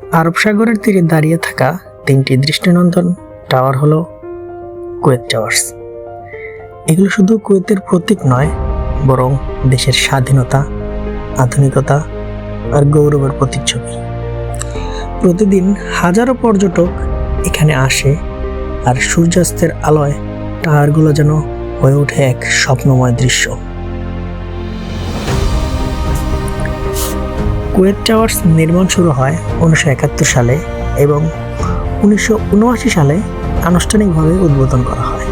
আরব সাগরের তীরে দাঁড়িয়ে থাকা তিনটি দৃষ্টিনন্দন টাওয়ার হলো কুয়েত টাওয়ার্স। এগুলো শুধু কুয়েতের প্রতীক নয়, বরং দেশের স্বাধীনতা, আধুনিকতা আর গৌরবের প্রতিচ্ছবি। প্রতিদিন হাজারো পর্যটক এখানে আসে আর সূর্যাস্তের আলোয় টাওয়ারগুলো যেন হয়ে ওঠে এক স্বপ্নময় দৃশ্য। কুয়েত টাওয়ার্স নির্মাণ শুরু হয় উনিশশো একাত্তর সালে এবং উনিশশো উনআশি সালে আনুষ্ঠানিকভাবে উদ্বোধন করা হয়।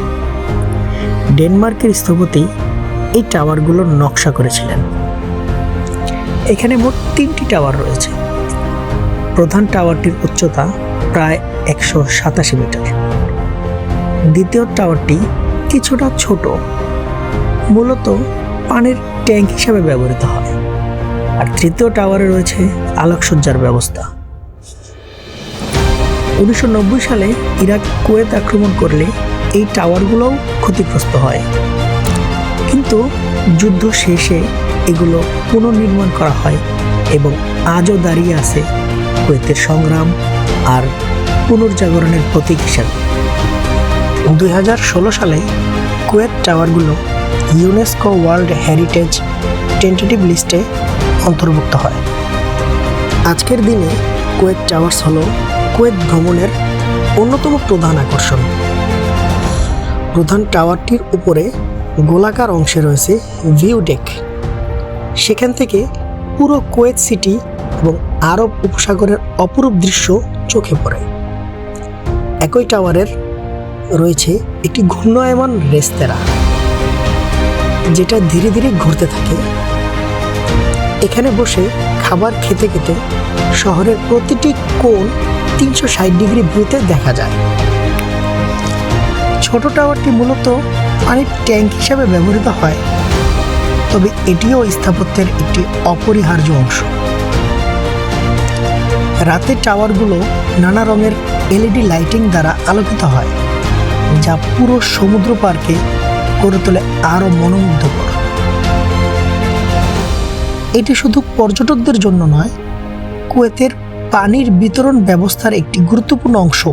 ডেনমার্কের স্থপতি এই টাওয়ারগুলোর নকশা করেছিলেন। এখানে মোট তিনটি টাওয়ার রয়েছে। প্রধান টাওয়ারটির উচ্চতা প্রায় একশো সাতাশি মিটার। দ্বিতীয় টাওয়ারটি কিছুটা ছোট। মূলত পানির ট্যাঙ্ক হিসাবে ব্যবহৃত হয়। আর তৃতীয় টাওয়ারে রয়েছে আলোকসজ্জার ব্যবস্থা। উনিশশো নব্বই সালে ইরাক কুয়েত আক্রমণ করলে এই টাওয়ারগুলোও ক্ষতিগ্রস্ত হয়। কিন্তু যুদ্ধ শেষে এগুলো পুনর্নির্মাণ করা হয় এবং আজও দাঁড়িয়ে আছে কুয়েতের সংগ্রাম আর পুনর্জাগরণের প্রতীক হিসাবে। দু হাজার ষোলো সালে কুয়েত টাওয়ারগুলো ইউনেস্কো ওয়ার্ল্ড হেরিটেজ টেন্টেটিভ লিস্টে অন্তর্ভুক্ত হয়। আজকের দিনে কুয়েত টাওয়ার্স হলো কুয়েত ভ্রমণের অন্যতম প্রধান আকর্ষণ। প্রধান টাওয়ারটির উপরে গোলাকার অংশে রয়েছে ভিউ ডেক। সেখান থেকে পুরো কুয়েত সিটি এবং আরব উপসাগরের অপরূপ দৃশ্য চোখে পড়ে। একই টাওয়ারের রয়েছে একটি ঘূর্ণায়মান রেস্তেরা, যেটা ধীরে ধীরে ঘুরতে থাকে এখানে বসে খাবার খেতে খেতে শহরের প্রতিটি কোণ তিনশো ষাট ডিগ্রি ভিউতে দেখা যায়। ছোট টাওয়ারটি মূলত পানির ট্যাঙ্ক হিসাবে ব্যবহৃত হয়, তবে এটিও স্থাপত্যের একটি অপরিহার্য অংশ। রাতে টাওয়ারগুলো নানা রঙের এলইডি লাইটিং দ্বারা আলোকিত হয়, যা পুরো সমুদ্র পার্কে করে তোলে আরও মনোমুগ্ধকর। এটি শুধু পর্যটকদের জন্য নয়, কুয়েতের পানির বিতরণ ব্যবস্থার একটি গুরুত্বপূর্ণ অংশ।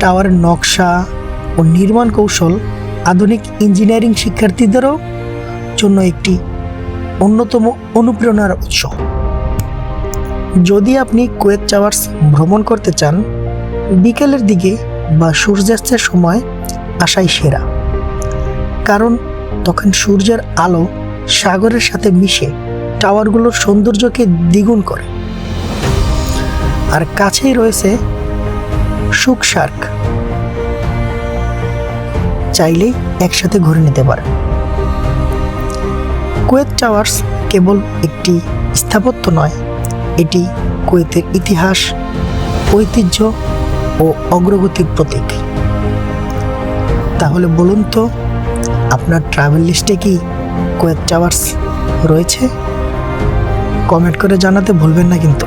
টাওয়ারের নকশা ও নির্মাণ কৌশল আধুনিক ইঞ্জিনিয়ারিং শিক্ষার্থীদেরও জন্য একটি অন্যতম অনুপ্রেরণার উৎস। যদি আপনি কুয়েত টাওয়ার্স ভ্রমণ করতে চান, বিকেলের দিকে বা সূর্যাস্তের সময় আসাই সেরা। কারণ তখন সূর্যের আলো সাগরের সাথে মিশে টাওয়ারগুলোর সৌন্দর্যকে দ্বিগুণ করে। আর কাছেই রয়েছে সুক শার্ক। চাইলেই একসাথে ঘুরে নিতে পারেন কুয়েত টাওয়ার্স কেবল একটি স্থাপত্য নয়, এটি কুয়েতের ইতিহাস, ঐতিহ্য ও অগ্রগতির প্রতীক। তাহলে বলুন তো, আপনার ট্রাভেল লিস্টে কি কুয়েত টাওয়ার্স রয়েছে। কমেন্ট করে জানাতে ভুলবেন না কিন্তু।